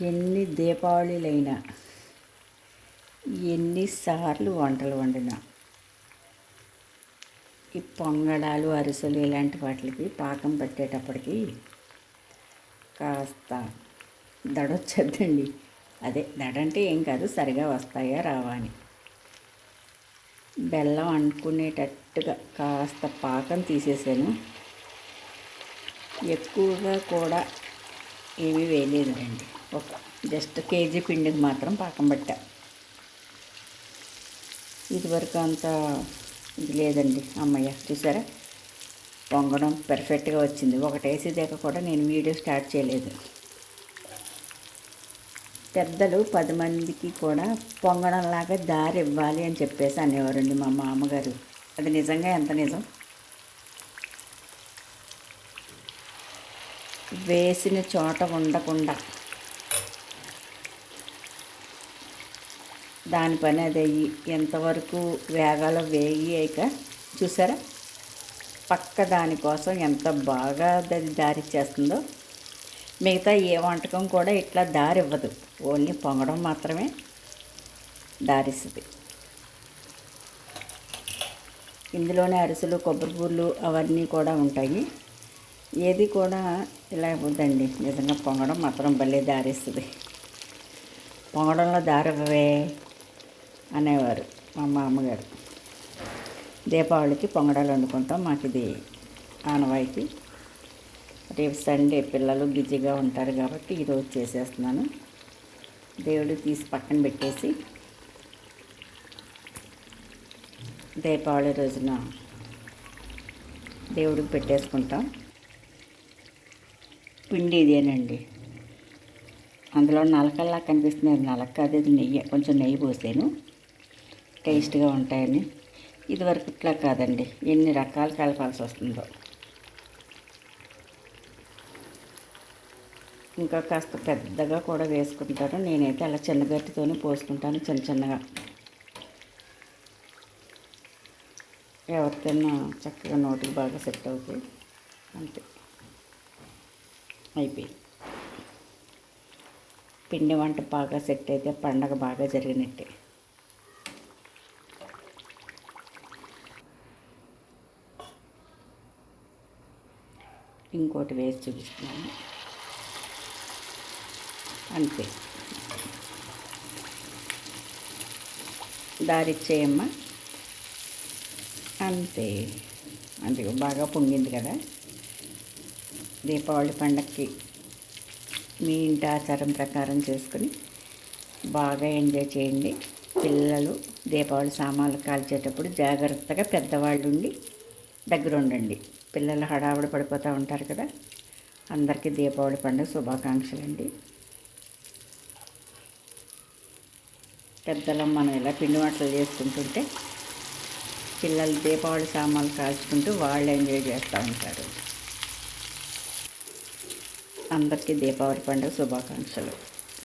ఎన్ని దీపావళిలైనా ఎన్నిసార్లు వంటలు వండినా ఈ పొంగడాలు అరిసెలు ఇలాంటి వాటికి పాకం పెట్టేటప్పటికి కాస్త దడొచ్చద్దండి. అదే దడ అంటే ఏం కాదు సరిగా వస్తాయా రావా అని. బెల్లం అనుకునేటట్టుగా కాస్త పాకం తీసేసాను. ఎక్కువగా కూడా ఏమీ వేయలేదండి ఒక జస్ట్ కేజీ పిండికి మాత్రం పాకం పట్టా. ఇదివరకు అంత ఇది లేదండి అమ్మయ్య చూసారా? పొంగడం పెర్ఫెక్ట్గా వచ్చింది. ఒకటేసి దాకా కూడా నేను వీడియో స్టార్ట్ చేయలేదు. పెద్దలు పది మందికి కూడా పొంగడంలాగా దారి ఇవ్వాలి అని చెప్పేసి అనేవారండి మా మామగారు. అది నిజంగా ఎంత నిజం? వేసిన చోట ఉండకుండా దాని పని అది. అయ్యి ఎంతవరకు వేగాలో వేగి అయ్యాక చూసారా? పక్క దానికోసం ఎంత బాగా అది దారి చేస్తుందో మిగతా ఏ వంటకం కూడా ఇట్లా దారి ఇవ్వదు. ఓన్లీ పొంగడం మాత్రమే దారిస్తుంది. ఇందులోనే అరిసెలు కొబ్బరి పూలు అవన్నీ కూడా ఉంటాయి. ఏది కూడా ఇలా ఇవ్వద్దండి నిజంగా పొంగడం మాత్రం భలే దారిస్తుంది. పొంగడంలో దారివ్వవే అనేవారు మా మామగారు. దీపావళికి పొంగడాలు వండుకుంటాం. మాకు ఇది ఆనవాయితీ. రేపు సండే పిల్లలు బిజీగా ఉంటారు కాబట్టి ఈరోజు చేసేస్తున్నాను. దేవుడు తీసి పక్కన పెట్టేసి దీపావళి రోజున దేవుడికి పెట్టేసుకుంటాం. పిండి ఇదేనండి. అందులో నలకల్లా కనిపిస్తుంది. నలక అది నెయ్యి. కొంచెం నెయ్యి పోసాను. టేస్ట్గా ఉంటాయని. ఇదివరకు ఇట్లా కాదండి. ఎన్ని రకాలు కలపాల్సి వస్తుందో. ఇంకా కాస్త పెద్దగా కూడా వేసుకుంటారు. నేనైతే అలా చిన్న గట్టితోనే పోసుకుంటాను చిన్న చిన్నగా. ఎవరికైనా చక్కగా నోటికి బాగా సెట్ అవుతాయి. అంతే. అయిపోయి. పిండి వంట బాగా సెట్ అయితే పండగ బాగా జరిగినట్టే. ఇంకోటి వేసి చూపిస్తున్నాను. అంతే. దారిచ్చేయమ్మ అంతే. అంతే బాగా పొంగింది కదా. దీపావళి పండగకి మీ ఇంటి ఆచారం ప్రకారం చేసుకుని బాగా ఎంజాయ్ చేయండి. పిల్లలు దీపావళి సామాన్లు కాల్చేటప్పుడు జాగ్రత్తగా పెద్దవాళ్ళు ఉండి దగ్గర ఉండండి పిల్లలు హడావుడి పడిపోతూ ఉంటారు కదా. అందరికీ దీపావళి పండుగ శుభాకాంక్షలు అండి పెద్దలం మనం ఇలా పిండి వంటలు చేసుకుంటుంటే పిల్లలు దీపావళి సామాన్లు కాల్చుకుంటూ వాళ్ళు ఎంజాయ్ చేస్తూ ఉంటారు. అందరికీ దీపావళి పండుగ శుభాకాంక్షలు.